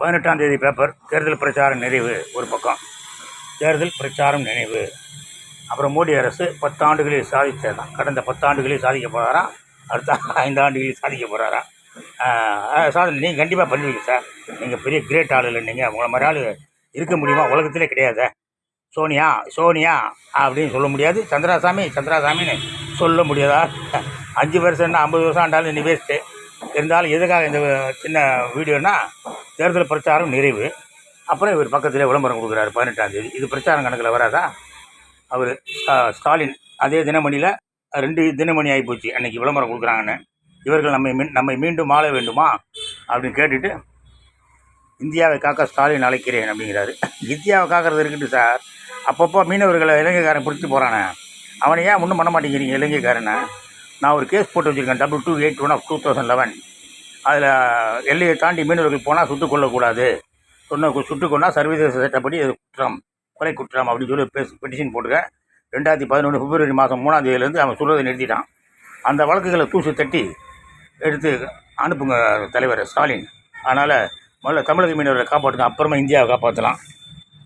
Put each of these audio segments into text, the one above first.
பதினெட்டாம் தேதி பேப்பர் தேர்தல் பிரச்சாரம் நிறைவு ஒரு பக்கம். தேர்தல் பிரச்சாரம் நினைவு அப்புறம் மோடி அரசு பத்தாண்டுகளில் சாதித்ததான் கடந்த பத்தாண்டுகளில் சாதிக்க போகிறாரா அடுத்த ஐந்து ஆண்டுகளில் சாதிக்க போகிறாரா சாதனை நீங்கள் கண்டிப்பாக பண்ணுவீங்க சார். நீங்கள் பெரிய கிரேட் ஆள் இல்லை நீங்கள் உங்களை மாதிரி ஆள் இருக்க முடியுமா? உலகத்திலே கிடையாது. சோனியா சோனியா அப்படின்னு சொல்ல முடியாது. சந்திராசாமி சந்திராசாமின்னு சொல்ல முடியாதா? அஞ்சு வருஷம் என்ன ஐம்பது வருஷம் ஆண்டாலும் நீ வேஸ்ட்டு இருந்தாலும் எதுக்காக இந்த சின்ன வீடியோனா தேர்தல் பிரச்சாரம் நிறைவு. அப்புறம் இவர் பக்கத்தில் விளம்பரம் கொடுக்குறாரு பதினெட்டாம் தேதி. இது பிரச்சாரம் கணக்கில் வராதா? அவர் ஸ்டாலின் அதே தினமணியில் ரெண்டு தினமணி ஆகிப்போச்சு அன்றைக்கி விளம்பரம் கொடுக்குறாங்கன்னு. இவர்கள் நம்மை மீன் நம்மை மீண்டும் ஆள வேண்டுமா? அப்படின்னு கேட்டுட்டு இந்தியாவை காக்க ஸ்டாலின் அழைக்கிறேன் அப்படிங்கிறாரு. இந்தியாவை காக்கிறது இருக்கட்டும் சார். அப்பப்போ மீனவர்களை இலங்கைக்காரன் பிடிச்சி போகிறானே அவனை ஏன் ஒன்றும் பண்ண மாட்டேங்கிறீங்க இலங்கைக்காரனை? நான் ஒரு கேஸ் போட்டு வச்சுருக்கேன். Double two eight one of two thousand eleven அதில் எல்லையை தாண்டி மீனவர்கள் போனால் சுட்டுக் கொள்ளக்கூடாது சொன்ன சுட்டுக் கொண்டா சர்வதேச சட்டப்படி அது குற்றம் கொலை குற்றம் அப்படின்னு சொல்லி பேச பெட்டிஷன் போட்டுருக்கேன். ரெண்டாயிரத்தி பதினொன்று பிப்ரவரி மாதம் மூணாம் தேதியிலேருந்து அவன் சொல்கிறதை நிறுத்திட்டான். அந்த வழக்குகளை தூசு தட்டி எடுத்து அனுப்புங்க தலைவர் ஸ்டாலின். அதனால் முதல்ல தமிழக மீனவர்களை காப்பாற்றுங்க அப்புறமா இந்தியாவை காப்பாற்றலாம்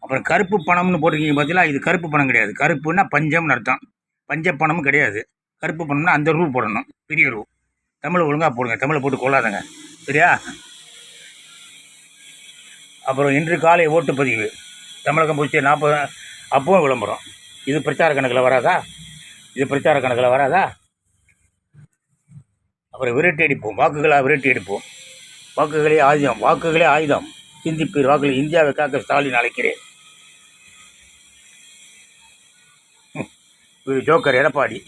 அப்புறம் கருப்பு பணம்னு போட்டிருக்கீங்க பார்த்தீங்களா இது கருப்பு பணம் கிடையாது. கருப்புன்னா பஞ்சம்னு அர்த்தம். பஞ்ச பணமும் கிடையாது. கருப்பு பணம்னா அந்த ரூ போடணும். பெரிய ரூ தமிழை ஒழுங்காக போடுங்க தமிழை போட்டு கொள்ளாதங்க. சரியா? அப்புறம் இன்று காலை ஓட்டுப்பதிவு தமிழகம் பூச்சி நாற்பது அப்பவும் விளம்பரம். இது பிரச்சார கணக்கில் வராதா? இது பிரச்சார கணக்கில் வராதா? அப்புறம் விரட்டி அடிப்போம் வாக்குகளாக விரட்டி அடிப்போம். வாக்குகளே ஆயுதம் வாக்குகளே ஆயுதம். சிந்திப்பீர் வாக்குகள் இந்தியாவை காக்க ஸ்டாலின் அழைக்கிறேன். ஜோக்கர் எடப்பாடி.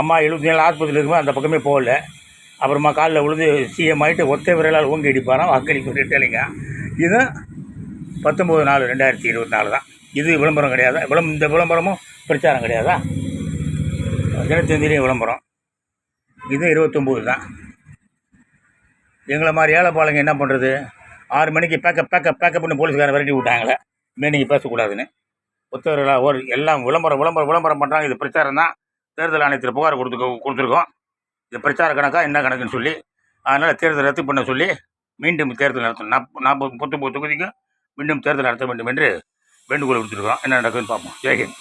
அம்மா எழுபத்தி நாலு ஆஸ்பத்திரியில் இருக்கும்போது அந்த பக்கமே போகல. அப்புறமா காலில் உழுது சிஎம் ஆகிட்டு ஒத்தை விரலால் ஓங்கி அடிப்பாராம். வாக்களிப்பு இல்லைங்க இது பத்தொம்போது நாலு ரெண்டாயிரத்தி இருபத்தி நாலு தான். இது விளம்பரம் கிடையாதா? விளம் இந்த விளம்பரமும் பிரச்சாரம் கிடையாதா? தினத்தந்திரியும் விளம்பரம். இது இருபத்தொம்போது தான். எங்களை மாதிரி ஏழைப்பாளைங்க என்ன பண்ணுறது ஆறு மணிக்கு பேக்கப் பேக்கப் பேக்கப் பண்ணி போலீஸ்காரன் விரட்டி விட்டாங்களே. இனிமேல் நீங்கள் பேசக்கூடாதுன்னு. புத்தகர்களாக ஒரு எல்லாம் விளம்பரம் விளம்பரம் விளம்பரம் பண்ணுறாங்க இது பிரச்சாரம் தான். தேர்தல் ஆணையத்தில் புகார் கொடுத்து கொடுத்துருக்கோம். இது பிரச்சார கணக்கா என்ன கணக்குன்னு சொல்லி அதனால் தேர்தல் ரத்து பண்ண சொல்லி மீண்டும் தேர்தல் நடத்தணும். நாப் நாற்பது முப்பத்தொம்பது தொகுதிக்கும் மீண்டும் தேர்தல் நடத்த வேண்டும் என்று வேண்டுகோள் கொடுத்துருக்கோம் என்ன நடக்குதுன்னு பார்ப்போம். ஜெய்ஹிந்த்.